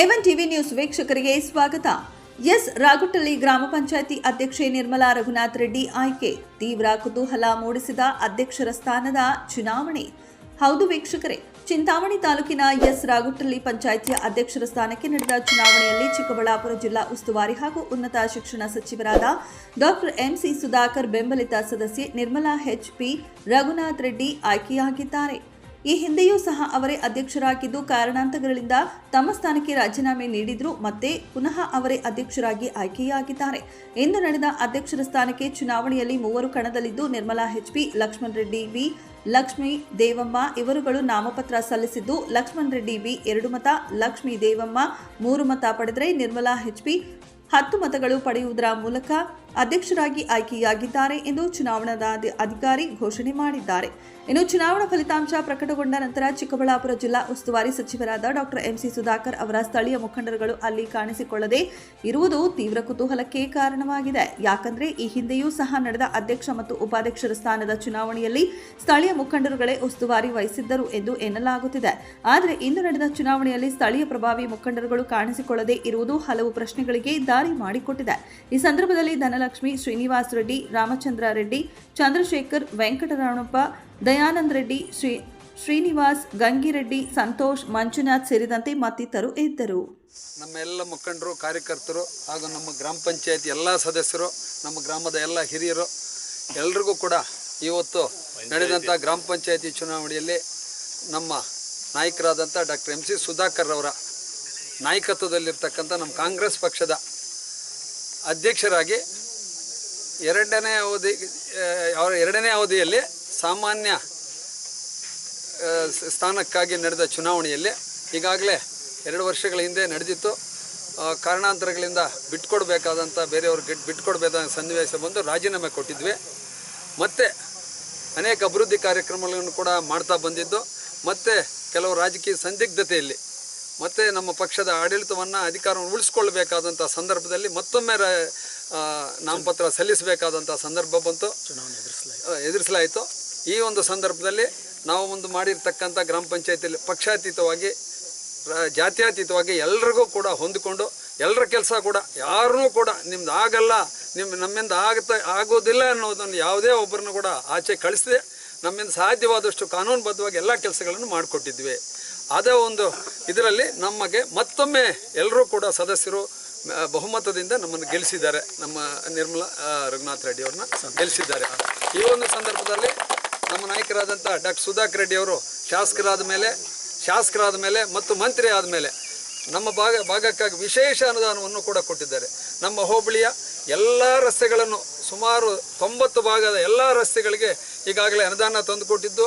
A one TV news ವೀಕ್ಷಕರಿಗೆ ಸ್ವಾಗತ. S. ರಾಗುಟ್ಟಳ್ಳಿ ಗ್ರಾಮ ಪಂಚಾಯಿತಿ ಅಧ್ಯಕ್ಷೆ ನಿರ್ಮಲಾ ರಘುನಾಥ್ ರೆಡ್ಡಿ ಆಯ್ಕೆ. ತೀವ್ರ ಕುತೂಹಲ ಮೂಡಿಸಿದ ಅಧ್ಯಕ್ಷರ ಸ್ಥಾನದ ಚುನಾವಣೆ. ಹೌದು ವೀಕ್ಷಕರೇ, ಚಿಂತಾಮಣಿ ತಾಲೂಕಿನ ಎಸ್. ರಾಗುಟ್ಟಳ್ಳಿ ಪಂಚಾಯಿತಿಯ ಅಧ್ಯಕ್ಷರ ಸ್ಥಾನಕ್ಕೆ ನಡೆದ ಚುನಾವಣೆಯಲ್ಲಿ ಚಿಕ್ಕಬಳ್ಳಾಪುರ ಜಿಲ್ಲಾ ಉಸ್ತುವಾರಿ ಹಾಗೂ ಉನ್ನತ ಶಿಕ್ಷಣ ಸಚಿವರಾದ ಡಾಕ್ಟರ್ ಎಂಸಿ ಸುಧಾಕರ್ ಬೆಂಬಲಿತ ಸದಸ್ಯೆ ನಿರ್ಮಲಾ ಎಚ್. ಪಿ. ರಘುನಾಥ್ ರೆಡ್ಡಿ ಆಯ್ಕೆಯಾಗಿದ್ದಾರೆ. ಈ ಹಿಂದೆಯೂ ಸಹ ಅವರೇ ಅಧ್ಯಕ್ಷರಾಗಿದ್ದು ಕಾರಣಾಂತರಗಳಿಂದ ತಮ್ಮ ಸ್ಥಾನಕ್ಕೆ ರಾಜೀನಾಮೆ ನೀಡಿದ್ರು, ಮತ್ತೆ ಪುನಃ ಅವರೇ ಅಧ್ಯಕ್ಷರಾಗಿ ಆಯ್ಕೆಯಾಗಿದ್ದಾರೆ. ಇಂದು ನಡೆದ ಅಧ್ಯಕ್ಷರ ಸ್ಥಾನಕ್ಕೆ ಚುನಾವಣೆಯಲ್ಲಿ ಮೂವರು ಕಣದಲ್ಲಿದ್ದು ನಿರ್ಮಲಾ ಎಚ್ಪಿ ಲಕ್ಷ್ಮಣ್ ರೆಡ್ಡಿ ವಿ, ಲಕ್ಷ್ಮಿ ದೇವಮ್ಮ ಇವರುಗಳು ನಾಮಪತ್ರ ಸಲ್ಲಿಸಿದ್ದು, ಲಕ್ಷ್ಮಣ್ ರೆಡ್ಡಿ ವಿ ಎರಡು ಮತ, ಲಕ್ಷ್ಮೀ ದೇವಮ್ಮ ಮೂರು ಮತ ಪಡೆದರೆ ನಿರ್ಮಲಾ ಎಚ್ಪಿ ಹತ್ತು ಮತಗಳು ಪಡೆಯುವುದರ ಮೂಲಕ ಅಧ್ಯಕ್ಷರಾಗಿ ಆಯ್ಕೆಯಾಗಿದ್ದಾರೆ ಎಂದು ಚುನಾವಣಾ ಅಧಿಕಾರಿ ಘೋಷಣೆ ಮಾಡಿದ್ದಾರೆ. ಇನ್ನು ಚುನಾವಣಾ ಫಲಿತಾಂಶ ಪ್ರಕಟಗೊಂಡ ನಂತರ ಚಿಕ್ಕಬಳ್ಳಾಪುರ ಜಿಲ್ಲಾ ಉಸ್ತುವಾರಿ ಸಚಿವರಾದ ಡಾಕ್ಟರ್ ಎಂಸಿ ಸುಧಾಕರ್ ಅವರ ಸ್ಥಳೀಯ ಮುಖಂಡರುಗಳು ಅಲ್ಲಿ ಕಾಣಿಸಿಕೊಳ್ಳದೆ ಇರುವುದು ತೀವ್ರ ಕುತೂಹಲಕ್ಕೆ ಕಾರಣವಾಗಿದೆ. ಯಾಕಂದ್ರೆ ಈ ಹಿಂದೆಯೂ ಸಹ ನಡೆದ ಅಧ್ಯಕ್ಷ ಮತ್ತು ಉಪಾಧ್ಯಕ್ಷರ ಸ್ಥಾನದ ಚುನಾವಣೆಯಲ್ಲಿ ಸ್ಥಳೀಯ ಮುಖಂಡರುಗಳೇ ಉಸ್ತುವಾರಿ ವಹಿಸಿದ್ದರು ಎಂದು ಎನ್ನಲಾಗುತ್ತಿದೆ. ಆದರೆ ಇಂದು ನಡೆದ ಚುನಾವಣೆಯಲ್ಲಿ ಸ್ಥಳೀಯ ಪ್ರಭಾವಿ ಮುಖಂಡರುಗಳು ಕಾಣಿಸಿಕೊಳ್ಳದೆ ಇರುವುದು ಹಲವು ಪ್ರಶ್ನೆಗಳಿಗೆ ದಾರಿ ಮಾಡಿಕೊಟ್ಟಿದೆ. ಈ ಸಂದರ್ಭದಲ್ಲಿ ಧನಲಕ್ಷ್ಮಿ ಶ್ರೀನಿವಾಸ್ ರೆಡ್ಡಿ, ರಾಮಚಂದ್ರ ರೆಡ್ಡಿ, ಚಂದ್ರಶೇಖರ್ ವೆಂಕಟರಮಣಪ್ಪ ದಯಾನಂದ ರೆಡ್ಡಿ, ಶ್ರೀ ಶ್ರೀನಿವಾಸ್ ಗಂಗಿರೆಡ್ಡಿ ಸಂತೋಷ್, ಮಂಜುನಾಥ್ ಸೇರಿದಂತೆ ಮತ್ತಿತರರು ಇದ್ದರು. ನಮ್ಮ ಎಲ್ಲ ಮುಖಂಡರು, ಕಾರ್ಯಕರ್ತರು ಹಾಗೂ ನಮ್ಮ ಗ್ರಾಮ ಪಂಚಾಯತ್ ಎಲ್ಲ ಸದಸ್ಯರು, ನಮ್ಮ ಗ್ರಾಮದ ಎಲ್ಲ ಹಿರಿಯರು ಎಲ್ರಿಗೂ ಕೂಡ ಇವತ್ತು ನಡೆದಂಥ ಗ್ರಾಮ ಪಂಚಾಯತಿ ಚುನಾವಣೆಯಲ್ಲಿ ನಮ್ಮ ನಾಯಕರಾದಂಥ ಡಾಕ್ಟರ್ ಎಂ. ಸಿ. ಸುಧಾಕರ್ ಅವರ ನಾಯಕತ್ವದಲ್ಲಿರ್ತಕ್ಕಂಥ ನಮ್ಮ ಕಾಂಗ್ರೆಸ್ ಪಕ್ಷದ ಅಧ್ಯಕ್ಷರಾಗಿ ಎರಡನೇ ಅವಧಿ ಅವರ ಎರಡನೇ ಅವಧಿಯಲ್ಲಿ ಸಾಮಾನ್ಯ ಸ್ಥಾನಕ್ಕಾಗಿ ನಡೆದ ಚುನಾವಣೆಯಲ್ಲಿ ಈಗಾಗಲೇ ಎರಡು ವರ್ಷಗಳ ಹಿಂದೆ ನಡೆದಿತ್ತು. ಕಾರಣಾಂತರಗಳಿಂದ ಬಿಟ್ಕೊಡ್ಬೇಕಾದಂಥ, ಬೇರೆಯವ್ರಿಗೆ ಬಿಟ್ಕೊಡ್ಬೇಕಾದ ಸನ್ನಿವೇಶ ಬಂದು ರಾಜೀನಾಮೆ ಕೊಟ್ಟಿದ್ವಿ. ಮತ್ತು ಅನೇಕ ಅಭಿವೃದ್ಧಿ ಕಾರ್ಯಕ್ರಮಗಳನ್ನು ಕೂಡ ಮಾಡ್ತಾ ಬಂದಿದ್ದು. ಮತ್ತು ಕೆಲವು ರಾಜಕೀಯ ಸಂದಿಗ್ಧತೆಯಲ್ಲಿ ಮತ್ತು ನಮ್ಮ ಪಕ್ಷದ ಆಡಳಿತವನ್ನು ಅಧಿಕಾರವನ್ನು ಉಳಿಸ್ಕೊಳ್ಬೇಕಾದಂಥ ಸಂದರ್ಭದಲ್ಲಿ ಮತ್ತೊಮ್ಮೆ ರ- ನಾಮಪತ್ರ ಸಲ್ಲಿಸಬೇಕಾದಂಥ ಸಂದರ್ಭ ಬಂತು. ಚುನಾವಣೆ ಎದುರಿಸಲಾಯಿತು. ಈ ಒಂದು ಸಂದರ್ಭದಲ್ಲಿ ನಾವು ಒಂದು ಮಾಡಿರ್ತಕ್ಕಂಥ ಗ್ರಾಮ ಪಂಚಾಯತಿಯಲ್ಲಿ ಪಕ್ಷಾತೀತವಾಗಿ ಜಾತ್ಯಾತೀತವಾಗಿ ಜಾತ್ಯತೀತವಾಗಿ ಎಲ್ರಿಗೂ ಕೂಡ ಹೊಂದಿಕೊಂಡು ಎಲ್ಲರ ಕೆಲಸ ಕೂಡ ಯಾರನ್ನೂ ಕೂಡ ನಿಮ್ದು ಆಗಲ್ಲ ನಿಮ್ಮ ನಮ್ಮಿಂದ ಆಗುತ್ತ ಆಗೋದಿಲ್ಲ ಅನ್ನೋದನ್ನು ಯಾವುದೇ ಒಬ್ಬರನ್ನು ಕೂಡ ಆಚೆ ಕಳಿಸಿದೆ ನಮ್ಮಿಂದ ಸಾಧ್ಯವಾದಷ್ಟು ಕಾನೂನುಬದ್ಧವಾಗಿ ಎಲ್ಲ ಕೆಲಸಗಳನ್ನು ಮಾಡಿಕೊಟ್ಟಿದ್ವಿ. ಅದೇ ಒಂದು ಇದರಲ್ಲಿ ನಮಗೆ ಮತ್ತೊಮ್ಮೆ ಎಲ್ಲರೂ ಕೂಡ ಸದಸ್ಯರು ಬಹುಮತದಿಂದ ನಮ್ಮನ್ನು ಗೆಲ್ಲಿಸಿದ್ದಾರೆ. ನಮ್ಮ ನಿರ್ಮಲಾ ರಘುನಾಥ್ ರೆಡ್ಡಿ ಅವ್ರನ್ನ ಗೆಲ್ಲಿಸಿದ್ದಾರೆ. ಈ ಒಂದು ಸಂದರ್ಭದಲ್ಲಿ ನಮ್ಮ ನಾಯಕರಾದಂಥ ಡಾಕ್ಟರ್ ಸುಧಾಕರ್ ರೆಡ್ಡಿ ಅವರು ಶಾಸಕರಾದ ಮೇಲೆ ಶಾಸಕರಾದ ಮೇಲೆ ಮತ್ತು ಮಂತ್ರಿ ಆದ ಮೇಲೆ ನಮ್ಮ ಭಾಗ, ಭಾಗಕ್ಕಾಗಿ ವಿಶೇಷ ಅನುದಾನವನ್ನು ಕೂಡ ಕೊಟ್ಟಿದ್ದಾರೆ. ನಮ್ಮ ಹೋಬಳಿಯ ಎಲ್ಲ ರಸ್ತೆಗಳನ್ನು ಸುಮಾರು ತೊಂಬತ್ತು ಭಾಗದ ಎಲ್ಲ ರಸ್ತೆಗಳಿಗೆ ಈಗಾಗಲೇ ಅನುದಾನ ತಂದುಕೊಟ್ಟಿದ್ದು.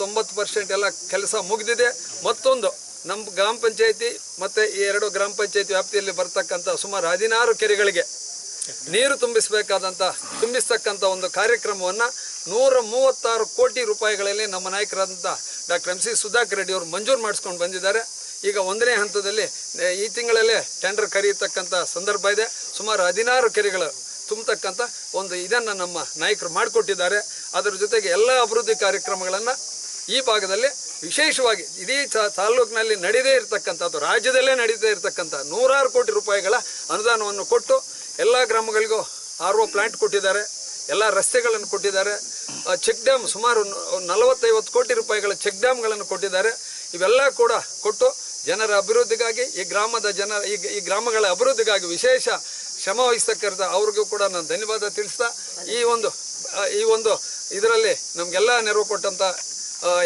ತೊಂಬತ್ತು ಪರ್ಸೆಂಟ್ ಎಲ್ಲ ಕೆಲಸ ಮುಗಿದಿದೆ. ಮತ್ತೊಂದು ನಮ್ಮ ಗ್ರಾಮ ಪಂಚಾಯಿತಿ ಮತ್ತು ಈ ಎರಡು ಗ್ರಾಮ ಪಂಚಾಯಿತಿ ವ್ಯಾಪ್ತಿಯಲ್ಲಿ ಬರ್ತಕ್ಕಂಥ ಸುಮಾರು ಹದಿನಾರು ಕೆರೆಗಳಿಗೆ ನೀರು ತುಂಬಿಸಬೇಕಾದಂಥ, ತುಂಬಿಸ್ತಕ್ಕಂಥ ಒಂದು ಕಾರ್ಯಕ್ರಮವನ್ನು ನೂರ ಮೂವತ್ತಾರು ಕೋಟಿ ರೂಪಾಯಿಗಳಲ್ಲಿ ನಮ್ಮ ನಾಯಕರಾದಂಥ doctor M C Sudhakar Reddy ಅವರು ಮಂಜೂರು ಮಾಡಿಸ್ಕೊಂಡು ಬಂದಿದ್ದಾರೆ. ಈಗ ಒಂದನೇ ಹಂತದಲ್ಲಿ ಈ ತಿಂಗಳಲ್ಲೇ ಟೆಂಡರ್ ಕರೆಯತಕ್ಕಂಥ ಸಂದರ್ಭ ಇದೆ. ಸುಮಾರು ಹದಿನಾರು ಕೆರೆಗಳು ತುಂಬತಕ್ಕಂಥ ಒಂದು ಇದನ್ನು ನಮ್ಮ ನಾಯಕರು ಮಾಡಿಕೊಟ್ಟಿದ್ದಾರೆ. ಅದರ ಜೊತೆಗೆ ಎಲ್ಲ ಅಭಿವೃದ್ಧಿ ಕಾರ್ಯಕ್ರಮಗಳನ್ನು ಈ ಭಾಗದಲ್ಲಿ ವಿಶೇಷವಾಗಿ ಇಡೀ ತಾಲೂಕಿನಲ್ಲಿ ನಡೀದೇ ಇರತಕ್ಕಂಥ ಅಥವಾ ರಾಜ್ಯದಲ್ಲೇ ನಡೀದೇ ಇರತಕ್ಕಂಥ ನೂರಾರು ಕೋಟಿ ರೂಪಾಯಿಗಳ ಅನುದಾನವನ್ನು ಕೊಟ್ಟು ಎಲ್ಲ ಗ್ರಾಮಗಳಿಗೂ ಆರ್ ಒ ಪ್ಲಾಂಟ್ ಕೊಟ್ಟಿದ್ದಾರೆ, ಎಲ್ಲ ರಸ್ತೆಗಳನ್ನು ಕೊಟ್ಟಿದ್ದಾರೆ ಚೆಕ್ ಡ್ಯಾಮ್ ಸುಮಾರು ನಲವತ್ತೈವತ್ತು ಕೋಟಿ ರೂಪಾಯಿಗಳ ಚೆಕ್ ಡ್ಯಾಮ್ಗಳನ್ನು ಕೊಟ್ಟಿದ್ದಾರೆ. ಇವೆಲ್ಲ ಕೂಡ ಕೊಟ್ಟು ಜನರ ಅಭಿವೃದ್ಧಿಗಾಗಿ ಈ ಗ್ರಾಮದ ಜನರ ಈ ಗ್ರಾಮಗಳ ಅಭಿವೃದ್ಧಿಗಾಗಿ ವಿಶೇಷ ಶ್ರಮ ವಹಿಸ್ತಕ್ಕಂಥ ಅವ್ರಿಗೂ ಕೂಡ ನಾನು ಧನ್ಯವಾದ ತಿಳಿಸ್ತಾ ಈ ಒಂದು ಈ ಒಂದು ಇದರಲ್ಲಿ ನಮಗೆಲ್ಲ ನೆರವು ಕೊಟ್ಟಂಥ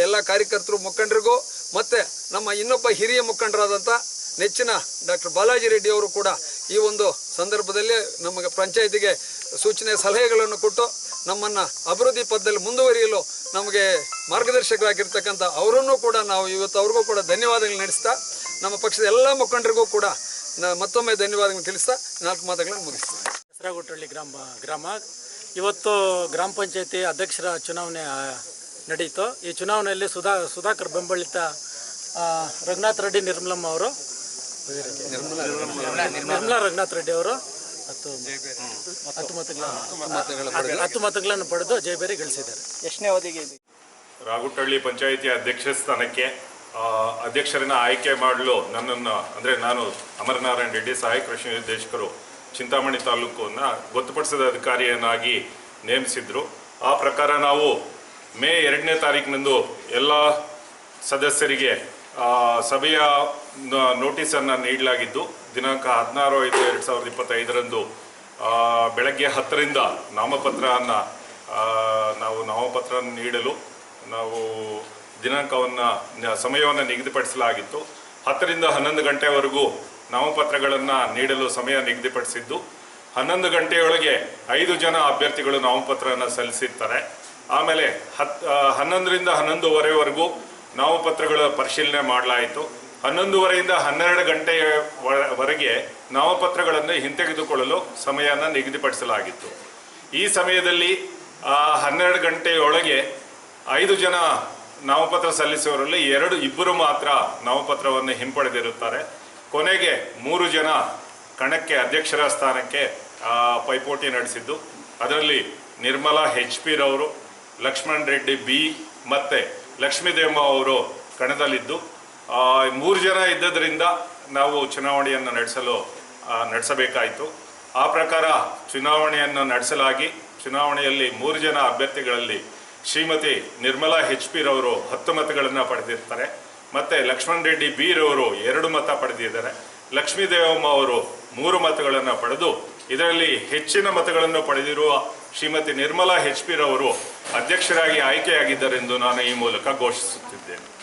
ಎಲ್ಲ ಕಾರ್ಯಕರ್ತರು ಮುಖಂಡರಿಗೂ ಮತ್ತು ನಮ್ಮ ಇನ್ನೊಬ್ಬ ಹಿರಿಯ ಮುಖಂಡರಾದಂಥ ನೆಚ್ಚಿನ ಡಾಕ್ಟರ್ ಬಾಲಾಜಿ ರೆಡ್ಡಿ ಅವರು ಕೂಡ ಈ ಒಂದು ಸಂದರ್ಭದಲ್ಲಿ ನಮಗೆ ಪಂಚಾಯತಿಗೆ ಸೂಚನೆ ಸಲಹೆಗಳನ್ನು ಕೊಟ್ಟು ನಮ್ಮನ್ನು ಅಭಿವೃದ್ಧಿ ಪದದಲ್ಲಿ ಮುಂದುವರಿಯಲು ನಮಗೆ ಮಾರ್ಗದರ್ಶಕರಾಗಿರ್ತಕ್ಕಂಥ ಅವರನ್ನು ಕೂಡ ನಾವು ಇವತ್ತು ಅವ್ರಿಗೂ ಕೂಡ ಧನ್ಯವಾದಗಳು ನಡೆಸ್ತಾ ನಮ್ಮ ಪಕ್ಷದ ಎಲ್ಲ ಮುಖಂಡರಿಗೂ ಕೂಡ ನ- ಮತ್ತೊಮ್ಮೆ ಧನ್ಯವಾದಗಳನ್ನು ತಿಳಿಸ್ತಾ ನಾಲ್ಕು ಮಾತುಗಳನ್ನು ಮುಗಿಸ್ತೀನಿ. ಹೆಸರಾಗುಟ್ಟಳ್ಳಿ ಗ್ರಾಮ ಗ್ರಾಮ. ಇವತ್ತು ಗ್ರಾಮ ಪಂಚಾಯತಿ ಅಧ್ಯಕ್ಷರ ಚುನಾವಣೆ ನಡೆಯಿತು ಈ ಚುನಾವಣೆಯಲ್ಲಿ ಸುಧಾ ಸುಧಾಕರ್ ಬೆಂಬಲಿತ ರಂಗನಾಥ್ ರಘುನಾಥ್ ರೆಡ್ಡಿ ನಿರ್ಮಲಮ್ಮ ಅವರು. ನಿರ್ಮಲಾ ರಘುನಾಥ್ ರೆಡ್ಡಿ ಅವರು. ಹತ್ತು ಹತ್ತು ಮತಗಳನ್ನು ಹತ್ತು ಮತಗಳನ್ನು ಪಡೆದು. ಜಯಬೇರಿ ಗಳಿಸಿದ್ದಾರೆ ಎಷ್ಟನೇ ಅವಧಿಗೆ ಇದು ರಾಗುಟ್ಟಳ್ಳಿ ಪಂಚಾಯಿತಿ ಅಧ್ಯಕ್ಷ ಸ್ಥಾನಕ್ಕೆ ಅಧ್ಯಕ್ಷರನ್ನ ಆಯ್ಕೆ ಮಾಡಲು ನನ್ನನ್ನು, ಅಂದರೆ ನಾನು ಅಮರನಾರಾಯಣ ರೆಡ್ಡಿ ಸಹಾಯಕ ಕೃಷಿ ನಿರ್ದೇಶಕರು ಚಿಂತಾಮಣಿ ತಾಲೂಕನ್ನು ಗೊತ್ತುಪಡಿಸಿದ ಅಧಿಕಾರಿಯನ್ನಾಗಿ ನೇಮಿಸಿದ್ರು. ಆ ಪ್ರಕಾರ ನಾವು ಮೇ ಎರಡನೇ ತಾರೀಕಿನಂದು ಎಲ್ಲ ಸದಸ್ಯರಿಗೆ ಸಭೆಯ ನೋಟಿಸ್ ನೋಟಿಸನ್ನು ನೀಡಲಾಗಿದ್ದು, ದಿನಾಂಕ ಹದಿನಾರು ಐದು ಎರಡು ಸಾವಿರದ ಇಪ್ಪತ್ತೈದರಂದು ಬೆಳಗ್ಗೆ ಹತ್ತರಿಂದ ನಾಮಪತ್ರವನ್ನು ನಾವು ನಾಮಪತ್ರ ನೀಡಲು ನಾವು ದಿನಾಂಕವನ್ನು ಸಮಯವನ್ನು ನಿಗದಿಪಡಿಸಲಾಗಿತ್ತು. ಹತ್ತರಿಂದ ಹನ್ನೊಂದು ಗಂಟೆವರೆಗೂ ನಾಮಪತ್ರಗಳನ್ನು ನೀಡಲು ಸಮಯ ನಿಗದಿಪಡಿಸಿದ್ದು, ಹನ್ನೊಂದು ಗಂಟೆಯೊಳಗೆ ಐದು ಜನ ಅಭ್ಯರ್ಥಿಗಳು ನಾಮಪತ್ರವನ್ನು ಸಲ್ಲಿಸಿರ್ತಾರೆ. ಆಮೇಲೆ ಹತ್ ಹನ್ನೊಂದರಿಂದ ಹನ್ನೊಂದುವರೆವರೆಗೂ ನಾಮಪತ್ರಗಳ ಪರಿಶೀಲನೆ ಮಾಡಲಾಯಿತು. ಹನ್ನೊಂದುವರೆಯಿಂದ ಹನ್ನೆರಡು ಗಂಟೆಯವರೆಗೆ ನಾಮಪತ್ರಗಳನ್ನು ಹಿಂತೆಗೆದುಕೊಳ್ಳಲು ಸಮಯನ ನಿಗದಿಪಡಿಸಲಾಗಿತ್ತು. ಈ ಸಮಯದಲ್ಲಿ ಹನ್ನೆರಡು ಗಂಟೆಯೊಳಗೆ ಐದು ಜನ ನಾಮಪತ್ರ ಸಲ್ಲಿಸುವವರಲ್ಲಿ ಎರಡು, ಇಬ್ಬರು ಮಾತ್ರ ನಾಮಪತ್ರವನ್ನು ಹಿಂಪಡೆದಿರುತ್ತಾರೆ. ಕೊನೆಗೆ ಮೂರು ಜನ ಕಣಕ್ಕೆ ಅಧ್ಯಕ್ಷರ ಸ್ಥಾನಕ್ಕೆ ಪೈಪೋಟಿ ನಡೆಸಿದ್ದು. ಅದರಲ್ಲಿ ನಿರ್ಮಲಾ ಹೆಚ್ ಪಿ ರವರು ಲಕ್ಷ್ಮಣ್ ರೆಡ್ಡಿ ಬಿ, ಮತ್ತು ಲಕ್ಷ್ಮೀದೇವ ಅವರು ಕಣದಲ್ಲಿದ್ದು. ಮೂರು ಜನ ಇದ್ದದರಿಂದ ನಾವು ಚುನಾವಣೆಯನ್ನು ನಡೆಸಲು ನಡೆಸಬೇಕಾಯಿತು. ಆ ಪ್ರಕಾರ ಚುನಾವಣೆಯನ್ನು ನಡೆಸಲಾಗಿ, ಚುನಾವಣೆಯಲ್ಲಿ ಮೂರು ಜನ ಅಭ್ಯರ್ಥಿಗಳಲ್ಲಿ ಶ್ರೀಮತಿ ನಿರ್ಮಲಾ ಹೆಚ್ ಪಿ ರವರು ಹತ್ತು ಮತಗಳನ್ನು ಪಡೆದಿರ್ತಾರೆ. ಮತ್ತು ಲಕ್ಷ್ಮಣ್ ರೆಡ್ಡಿ ಬಿ ರವರು ಎರಡು ಮತ ಪಡೆದಿದ್ದಾರೆ. ಲಕ್ಷ್ಮೀ ದೇವಮ್ಮ ಅವರು ಮೂರು ಮತಗಳನ್ನು ಪಡೆದು ಇದರಲ್ಲಿ ಹೆಚ್ಚಿನ ಮತಗಳನ್ನು ಪಡೆದಿರುವ ಶ್ರೀಮತಿ ನಿರ್ಮಲಾ ಹೆಚ್ ಪಿ ರವರು ಅಧ್ಯಕ್ಷರಾಗಿ ಆಯ್ಕೆಯಾಗಿದ್ದಾರೆಂದು ನಾನು ಈ ಮೂಲಕ ಘೋಷಿಸುತ್ತಿದ್ದೇನೆ.